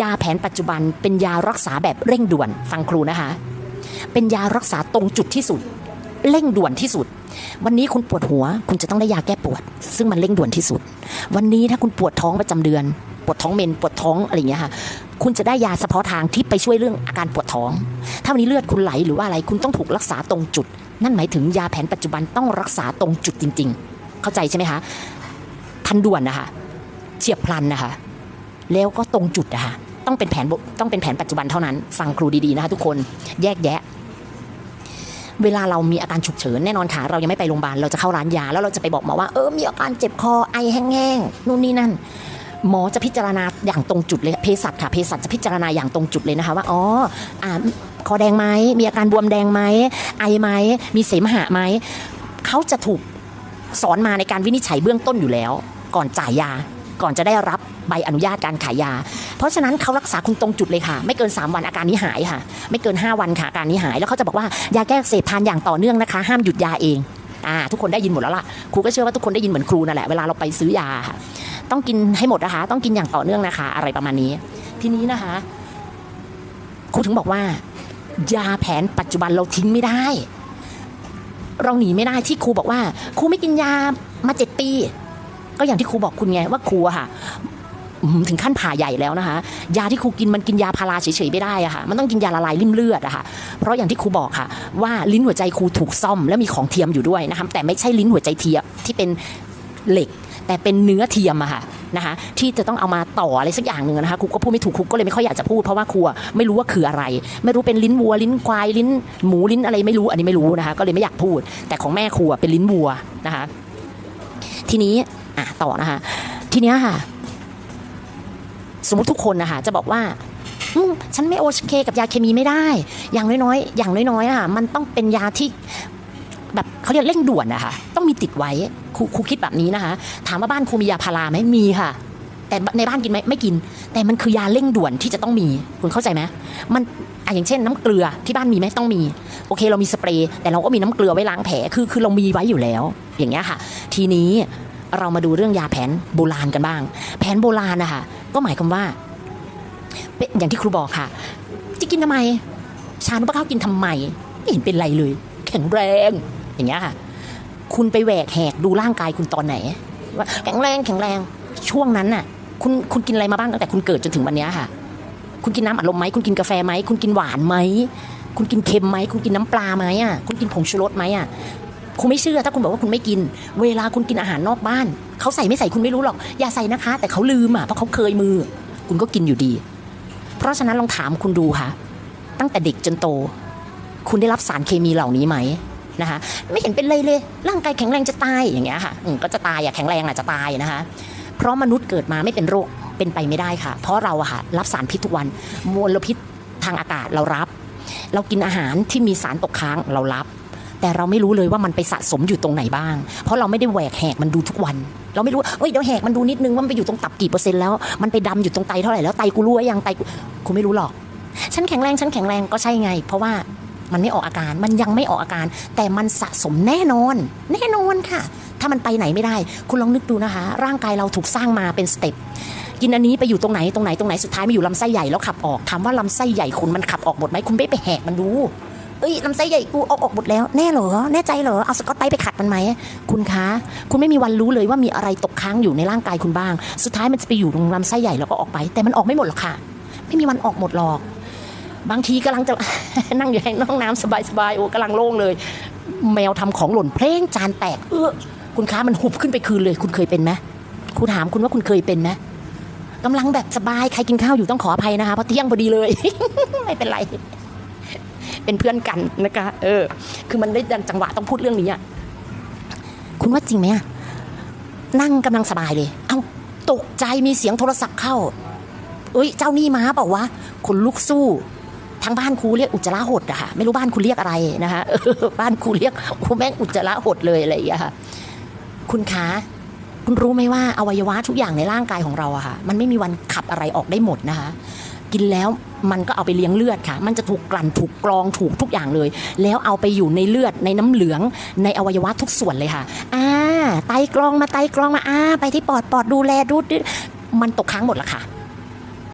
ยาแผนปัจจุบันเป็นยารักษาแบบเร่งด่วนฟังครูนะคะ เป็นยารักษาตรงจุดที่สุด เร่งด่วนที่สุด วันนี้คุณปวดหัว คุณจะต้องได้ยาแก้ปวด ซึ่งมันเร่งด่วนที่สุด วันนี้ถ้าคุณปวดท้องประจำเดือน ปวดท้องเมนปวดท้องอะไรอย่างเงี้ยค่ะคุณจะได้ยาเฉพาะทางที่ไปช่วยเรื่องอาการปวดท้อง ถ้าวันนี้เลือดคุณไหลหรือว่าอะไรคุณต้องถูกรักษาตรงจุด นั่นหมายถึงยาแผนปัจจุบันต้องรักษาตรงจุดจริง ๆ เข้าใจใช่ไหมคะทันด่วนนะคะเฉียบพลันนะคะ แล้วก็ตรงจุดนะคะต้องเป็นแผนต้องเป็นแผนปัจจุบันเท่านั้น ฟังครูดีๆนะคะทุกคนแยกแยะ เวลาเรามีอาการฉุกเฉินแน่นอนค่ะเรายังไม่ไปโรงพยาบาลเราจะเข้าร้านยา แล้วเราจะไปบอกหมอว่าเออมีอาการเจ็บคอไอแห้งๆนู่นนี่นั่น หมอจะพิจารณาอย่างตรงจุดเลยเภสัชค่ะเภสัชจะพิจารณาอย่างตรงจุดเลยนะคะว่าอ๋ออ่าคอแดงไหมมีอาการบวมแดงไหมไอไหมมีเสมหะไหมเขาจะถูกสอนมาในการวินิจฉัยเบื้องต้นอยู่แล้ว ก่อนจ่ายยา ก่อนจะได้รับใบอนุญาตการขายยา เพราะฉะนั้นเขารักษาคุณตรงจุดเลยค่ะ ไม่เกิน 3 วันอาการนี้หายค่ะ ไม่เกิน 5 วันค่ะอาการนี้หาย แล้วเขาจะบอกว่ายาแก้อักเสพทานอย่างต่อเนื่องนะคะ ห้ามหยุดยาเองอ่าทุกคนได้ยินหมดแล้วล่ะครูก็เชื่อว่าทุกคนได้ยินเหมือนครูนั่นแหละเวลาเราไปซื้อยาค่ะ ต้องกินให้หมดนะคะ ต้องกินอย่างต่อเนื่องนะคะ อะไรประมาณนี้ ทีนี้นะคะครูถึงบอกว่า ยาแผนปัจจุบันเราทิ้งไม่ได้ เราหนีไม่ได้ที่ครูบอกว่า ครูไม่กินยามาเจ็ดปี ก็อย่างที่ครูบอกคุณไงว่าครูอะค่ะถึงขั้นผ่าใหญ่แล้วนะคะ ยาที่ครูกินมันกินยาพาราเฉยๆไม่ได้อะค่ะมันต้องกินยาละลายริ่มเลือดอะค่ะเพราะอย่างที่ครูบอกค่ะ ว่าลิ้นหัวใจครูถูกซ่อมแล้วมีของเทียมอยู่ด้วยนะคะแต่ไม่ใช่ลิ้นหัวใจเทียมที่เป็นเหล็ก แต่เป็นเนื้อเทียมอะค่ะนะคะที่จะต้องเอามาต่ออะไรสักอย่างหนึ่งนะคะครูก็พูดไม่ถูกครูก็เลยไม่ค่อยอยากจะพูดเพราะว่าครูไม่รู้ว่าคืออะไร ไม่รู้เป็นลิ้นวัวลิ้นควายลิ้นหมูลิ้นอะไรไม่รู้อันนี้ไม่รู้นะคะ ก็เลยไม่อยากพูด แต่ของแม่ครูเป็นลิ้นวัวนะคะ ทีนี้อะต่อนะคะทีนี้ค่ะ สมมติทุกคนนะคะจะบอกว่าฉันไม่โอเคกับยาเคมีไม่ได้ อย่างน้อยๆ อย่างน้อยๆอะค่ะมันต้องเป็นยาที่แบบเขาเรียกเร่งด่วนนะคะต้องมีติดไว้ครูครูคิดแบบนี้นะคะ ถามว่าบ้านครูมียาพาราไหมมีค่ะ แต่ในบ้านกินไหมไม่กิน แต่มันคือยาเร่งด่วนที่จะต้องมีคุณเข้าใจไหมมัน อย่างเช่นน้ำเกลือที่บ้านมีไหมต้องมีโอเคเรามีสเปรย์แต่เราก็มีน้ำเกลือไว้ล้างแผลคือคือเรามีไว้อยู่แล้ว อย่างเงี้ยค่ะ ทีนี้เรามาดูเรื่องยาแผนโบราณกันบ้าง แผนโบราณนะคะก็หมายความว่าเป็นอย่างที่ครูบอกค่ะ จะกินทำไม ชานุปะข้าวกินทำไมไม่เห็นเป็นไรเลย แข็งแรง อย่างเงี้ยค่ะ คุณไปแหวกแหกดูร่างกายคุณตอนไหนว่าแข็งแรงแข็งแรงช่วงนั้นน่ะ คุณคุณกินอะไรมาบ้างตั้งแต่คุณเกิดจนถึงวันเนี้ยค่ะ คุณกินน้ำอัดลมไหมคุณกินกาแฟไหมคุณกินหวานไหมคุณกินเค็มไหมคุณกินน้ำปลาไหมอะคุณกินผงชูรสไหมอะคุณไม่เชื่อถ้าคุณบอกว่าคุณไม่กิน เวลาคุณกินอาหารนอกบ้านเขาใส่ไม่ใส่คุณไม่รู้หรอก อย่าใส่นะคะ แต่เขาลืมอะเพราะเขาเคยมือ คุณก็กินอยู่ดี เพราะฉะนั้นลองถามคุณดูค่ะ ตั้งแต่เด็กจนโต คุณได้รับสารเคมีเหล่านี้ไหมนะคะ ไม่เห็นเป็นเลยเลย ร่างกายแข็งแรงจะตายอย่างเงี้ยค่ะก็จะตายอะแข็งแรงอะจะตายนะคะ เพราะมนุษย์เกิดมาไม่เป็นโรค เป็นไปไม่ได้ค่ะ เพราะเราอะค่ะรับสารพิษทุกวันมลพิษทางอากาศเรารับ เรากินอาหารที่มีสารตกค้างเรารับ แต่เราไม่รู้เลยว่ามันไปสะสมอยู่ตรงไหนบ้าง เพราะเราไม่ได้แหวกแหกมันดูทุกวัน เราไม่รู้เอ้ยเดี๋ยวแหกมันดูนิดนึงว่ามันไปอยู่ตรงตับกี่เปอร์เซ็นต์แล้วมันไปดำอยู่ตรงไตเท่าไหร่แล้วไตกูรู้หรือยังไตกูไม่รู้หรอกฉันแข็งแรงฉันแข็งแรงก็ใช่ไง เพราะว่ามันไม่ออกอาการ มันยังไม่ออกอาการ แต่มันสะสมแน่นอน แน่นอนค่ะ ถ้ามันไปไหนไม่ได้ คุณลองนึกดูนะคะ ร่างกายเราถูกสร้างมาเป็นสเต็ป กินอันนี้ไปอยู่ตรงไหนตรงไหนตรงไหนสุดท้ายมาอยู่ลำไส้ใหญ่แล้วขับออกถามว่าลำไส้ใหญ่คุณมันขับออกหมดไหมคุณไม่ไปแหกมันดูเอ้ยลำไส้ใหญ่กูเอาออกหมดแล้วแน่เหรอแน่ใจเหรอเอาสกอตไบรท์ไปขัดมันไหมคุณคะ คุณไม่มีวันรู้เลยว่ามีอะไรตกค้างอยู่ในร่างกายคุณบ้าง สุดท้ายมันจะไปอยู่ตรงลำไส้ใหญ่แล้วก็ออกไป แต่มันออกไม่หมดหรอกค่ะ ไม่มีวันออกหมดหรอก บางทีกำลังจะนั่งอยู่ในห้องน้ำสบายๆโอ้กำลังโล่งเลย แมวทำของหล่นเพลงจานแตก เออคุณคะมันหุบขึ้นไปคืนเลย คุณเคยเป็นไหมครูถามคุณว่าคุณเคยเป็นไหม กำลังแบบสบายใครกินข้าวอยู่ต้องขออภัยนะคะเพราะเที่ยงพอดีเลย ไม่เป็นไร เป็นเพื่อนกันนะคะ เออ คือมันได้ดันจังหวะต้องพูดเรื่องนี้อะคุณว่าจริงไหมอะนั่งกำลังสบายเลย เอ้าตกใจมีเสียงโทรศัพท์เข้า เอ้ย เจ้านี่มาเปล่าวะคนลุกสู้ทางบ้านครูเรียกอุจจาระหดอะค่ะไม่รู้บ้านครูเรียกอะไรนะคะบ้านครูเรียกโอ้แม่งอุจจาระหดเลยอะไรอย่างเงี้ยค่ะ คุณคะ คุณรู้ไหมว่าอวัยวะทุกอย่างในร่างกายของเราอะค่ะ มันไม่มีวันขับอะไรออกได้หมดนะคะ กินแล้วมันก็เอาไปเลี้ยงเลือดค่ะ มันจะถูกกลั่นถูกกรองถูกทุกอย่างเลย แล้วเอาไปอยู่ในเลือดในน้ำเหลืองในอวัยวะทุกส่วนเลยค่ะอ่าไตกรองมาไตกรองมาอ่าไปที่ปอดปอดดูแลดูดมันตกค้างหมดละค่ะ